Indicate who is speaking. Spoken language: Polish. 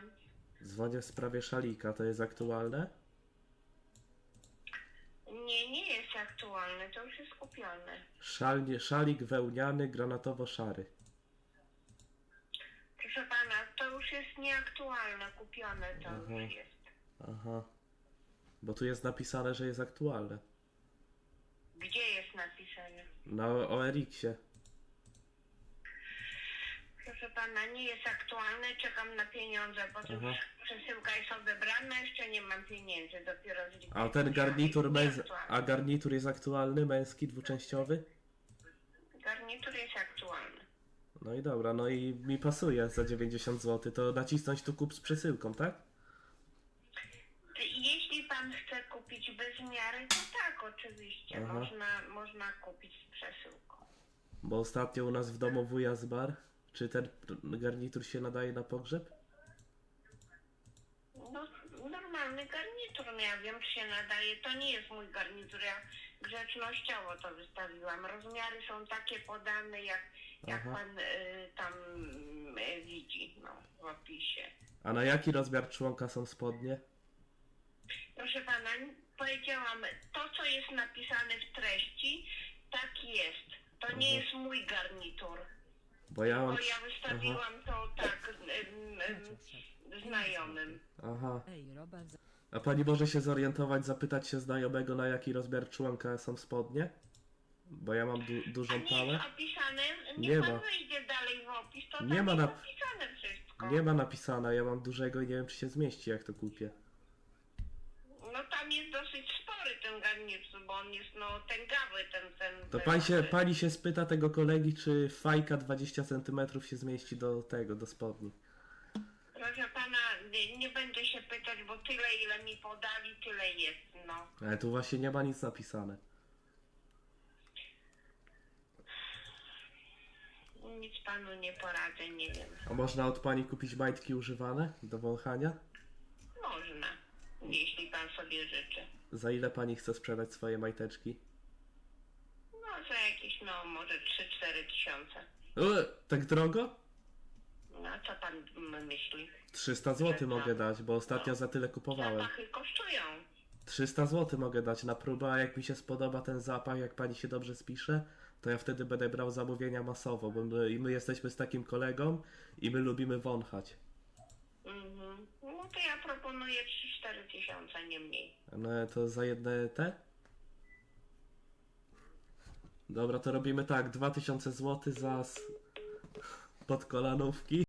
Speaker 1: Słucham.
Speaker 2: Dzwonię w sprawie szalika, to jest aktualne?
Speaker 1: Nie, nie jest aktualny, to już jest kupione.
Speaker 2: Szalnie, szalik wełniany, granatowo-szary.
Speaker 1: Proszę pana, to już jest nieaktualne, kupione to
Speaker 2: Mhm.
Speaker 1: już jest.
Speaker 2: Aha. Bo tu jest napisane, że jest aktualne.
Speaker 1: Gdzie jest napisane?
Speaker 2: Na ORX-ie.
Speaker 1: Proszę pana, nie jest aktualne, czekam na pieniądze, bo to
Speaker 2: Aha.
Speaker 1: już przesyłka jest odebrana, jeszcze nie mam pieniędzy, dopiero z lipca.
Speaker 2: A ten garnitur męs... A garnitur jest aktualny, męski, dwuczęściowy?
Speaker 1: Garnitur jest aktualny.
Speaker 2: No i dobra, no i mi pasuje za 90 zł. To nacisnąć tu kup z przesyłką, tak?
Speaker 1: Jeśli pan chce kupić bez miary, to tak, oczywiście,
Speaker 2: Aha.
Speaker 1: można, można kupić z przesyłką.
Speaker 2: Bo ostatnio u nas w domu wuja z bar. Czy ten garnitur się nadaje na pogrzeb?
Speaker 1: No, normalny garnitur, ja wiem, czy się nadaje. To nie jest mój garnitur, ja grzecznościowo to wystawiłam. Rozmiary są takie podane, jak, jak
Speaker 2: Aha.
Speaker 1: pan y, tam y, widzi no, w opisie.
Speaker 2: A na jaki rozmiar członka są spodnie?
Speaker 1: Proszę pana, powiedziałam, to co jest napisane w treści, tak jest. To nie jest mój garnitur.
Speaker 2: Bo ja mam...
Speaker 1: Bo ja wystawiłam to tak ym, ym, znajomym.
Speaker 2: Aha.
Speaker 3: Ej, Roba, za-
Speaker 2: A pani może się zorientować, zapytać się znajomego, na jaki rozmiar członka są spodnie? Bo ja mam du
Speaker 1: A
Speaker 2: dużą
Speaker 1: nie jest opisane,
Speaker 2: Nie
Speaker 1: nie
Speaker 2: ma.
Speaker 1: pan wejdzie dalej w opis, to
Speaker 2: Nie
Speaker 1: tam
Speaker 2: ma
Speaker 1: jest opisane wszystko.
Speaker 2: Nie ma napisane, ja mam dużego i nie wiem, czy się zmieści, jak to kupię.
Speaker 1: Tam jest dosyć spory ten garnitur, bo on jest no tęgawy ten, ten
Speaker 2: To pan się, pani się spyta tego kolegi, czy fajka 20 cm się zmieści do tego, do spodni.
Speaker 1: Proszę pana, nie, nie będę się pytać, bo tyle ile mi podali, tyle jest, no.
Speaker 2: Ale tu właśnie nie ma nic napisane.
Speaker 1: Nic panu nie poradzę, nie wiem.
Speaker 2: A można od pani kupić majtki używane do wąchania?
Speaker 1: Jeśli pan sobie życzy.
Speaker 2: Za ile pani chce sprzedać swoje majteczki?
Speaker 1: No za jakieś, no może 3-4 tysiące.
Speaker 2: E, tak drogo?
Speaker 1: No co pan m- myśli?
Speaker 2: 300 zł mogę dać, bo ostatnio za tyle kupowałem.
Speaker 1: Zapachy kosztują.
Speaker 2: 300 zł mogę dać na próbę, a jak mi się spodoba ten zapach, jak pani się dobrze spisze, to ja wtedy będę brał zamówienia masowo, bo my, i my jesteśmy z takim kolegą i my lubimy wąchać.
Speaker 1: Mhm. No to ja proponuję 3-4 tysiące, nie mniej.
Speaker 2: No to za jedne te? Dobra, to robimy tak, 2000 zł za podkolanówki.